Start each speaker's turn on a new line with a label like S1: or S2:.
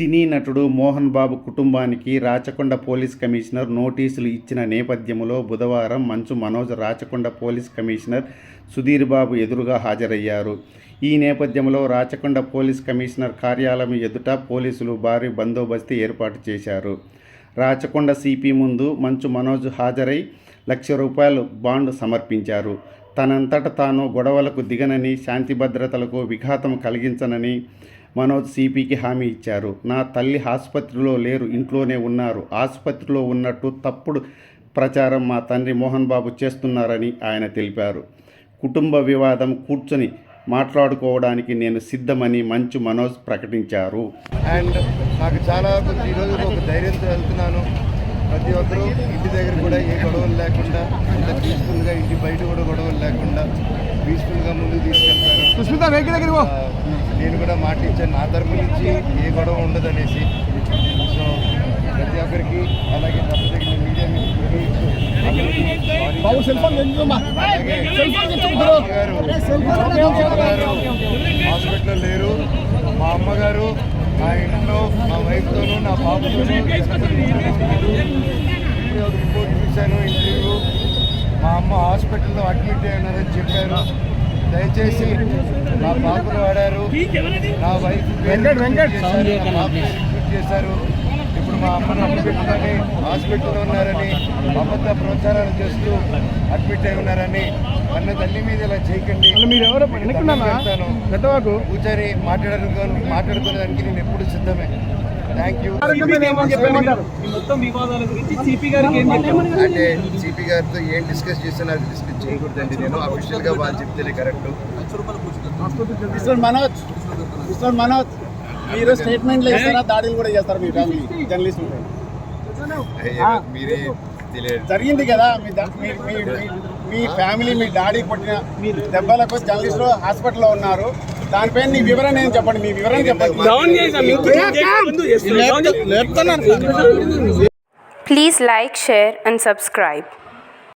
S1: సినీ నటుడు మోహన్ బాబు కుటుంబానికి Rachakonda police commissioner నోటీసులు ఇచ్చిన నేపథ్యంలో బుధవారం మంచు మనోజ్ రాచకొండ పోలీస్ కమిషనర్ సుధీర్ బాబు ఎదురుగా హాజరయ్యారు. ఈ నేపథ్యంలో రాచకొండ పోలీస్ కమిషనర్ కార్యాలయం ఎదుట పోలీసులు భారీ బందోబస్తు ఏర్పాటు చేశారు. రాచకొండ సిపి ముందు మంచు మనోజ్ హాజరై లక్ష రూపాయలు బాండ్ సమర్పించారు. తనంతట తాను గొడవలకు దిగనని శాంతి భద్రతలకు విఘాతం కలిగించనని మనోజ్ సిపికి హామీ ఇచ్చారు. నా తల్లి ఆసుపత్రిలో లేరు ఇంట్లోనే ఉన్నారు. ఆసుపత్రిలో ఉన్నట్టు తప్పుడు ప్రచారం మా తండ్రి మోహన్ బాబు చేస్తున్నారని ఆయన తెలిపారు. కుటుంబ వివాదం కూర్చొని మాట్లాడుకోవడానికి నేను సిద్ధమని మంచు మనోజ్ ప్రకటించారు.
S2: అండ్ నాకు చాలా ఈరోజు ఒక ధైర్యంతో వెళ్తున్నాను. ప్రతి ఒక్కరూ ఇంటి దగ్గర కూడా ఏ గొడవలు లేకుండా అంత పీస్ఫుల్గా ఇంటి బయట కూడా గొడవలు లేకుండా పీస్ఫుల్గా ముందుకు తీసుకెళ్తారు.
S3: సుస్మిత వెనక్కి దగ్గర
S2: నేను కూడా మాట ఇచ్చాను. నా తరపు నుంచి ఏ గొడవ ఉండదనేసి. సో ప్రతి ఒక్కరికి అలాగే తప్పదగిన మీడియా
S3: బాబు సెల్ ఫోన్
S2: మా మా అమ్మగారు హాస్పిటల్లో లేరు. మా అమ్మగారు నా ఇంట్లో నా వైఫ్తోనూ నా బాబుతోనూ రిపోర్ట్ చూశాను ఇంటర్వ్యూ మా అమ్మ హాస్పిటల్లో అడ్మిట్ అయి ఉన్నారని చెప్పారు. దయచేసి నా పాపను వాడారు. నా వైఫ్ పేరు
S3: వెంకట్, వెంకట్.
S2: చేశారు, ఇప్పుడు మా అమ్మను అడ్మిట్లోని హాస్పిటల్లో ఉన్నారని అబద్ధ ప్రచారాలు చేస్తూ అడ్మిట్ అయి ఉన్నారని అన్న తల్లి మీద ఇలా చేయకండి.
S3: అసలు మీరు ఎవరో వెనుకున్నామా
S2: పెడతాను.
S3: పెద్దవాకు.
S2: కూర్చొని మాట్లాడుకో మాట్లాడుకునేదానికి నేను ఎప్పుడు సిద్ధమే. థ్యాంక్ యూ
S3: చెప్పమంటారు.
S4: ఈ మొత్తం వివాదాల గురించి సిపి గారికి ఏం చెప్పారు?
S2: అంటే సిపి గారితో ఏం డిస్కస్ చేస్తున్నా అది డిస్కస్ చేయకూడదండి నేను. అఫీషియల్గా వాళ్ళు చెప్తేనే correct
S5: mister Manoj mister Manoj మీరు స్టేట్మెంట్లు ఇస్తారా దాడులు కూడా చేస్తారు మీ ఫ్యామిలీ జర్నలిస్ట్
S2: మీరే తెలియదు.
S5: జరిగింది కదా మీ మీ- మీ- మీ- మీ ఫ్యామిలీ మీ డాడీ కొట్టిన దెబ్బలకు జర్నలిస్టులు హాస్పిటల్లో ఉన్నారు. దానిపైన మీ వివరణ ఏం చెప్పండి? మీ వివరణ చెప్పండి.
S4: డౌన్ చేసాం ముందు చేస్తున్నాం
S5: లేపుతున్నారు